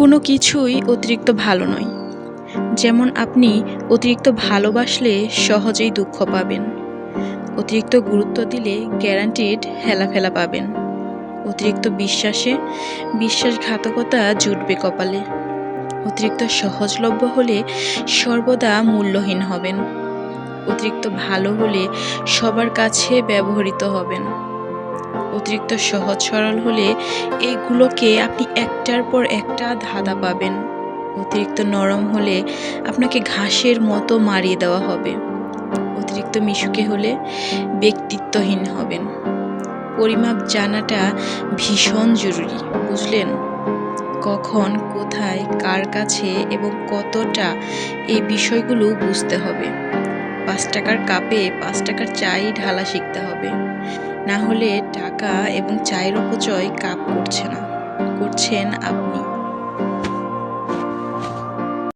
কোনো কিছুই অতিরিক্ত ভালো নয়। যেমন আপনি অতিরিক্ত ভালোবাসলে সহজেই দুঃখ পাবেন। অতিরিক্ত গুরুত্ব দিলে গ্যারান্টিড হেলাফেলা পাবেন। অতিরিক্ত বিশ্বাসে বিশ্বাসঘাতকতা জুটবে কপালে। অতিরিক্ত সহজলভ্য হলে সর্বদা মূল্যহীন হবেন। অতিরিক্ত ভালো হলে সবার কাছে ব্যবহৃত হবেন। অতিরিক্ত সহজ সরল হলে এইগুলোকে আপনি একটার পর একটা ধাঁধা পাবেন। অতিরিক্ত নরম হলে আপনাকে ঘাসের মতো মারিয়ে দেওয়া হবে। অতিরিক্ত মিশুকে হলে ব্যক্তিত্বহীন হবেন। পরিমাপ জানাটা ভীষণ জরুরি, বুঝলেন? কখন, কোথায়, কার কাছে এবং কতটা এই বিষয়গুলো বুঝতে হবে। পাঁচ টাকার কাপে পাঁচ টাকার চাই ঢালা শিখতে হবে। না হলে টাকা এবং চায়ের অপচয় কাপ করছে না। করছেন আপনি।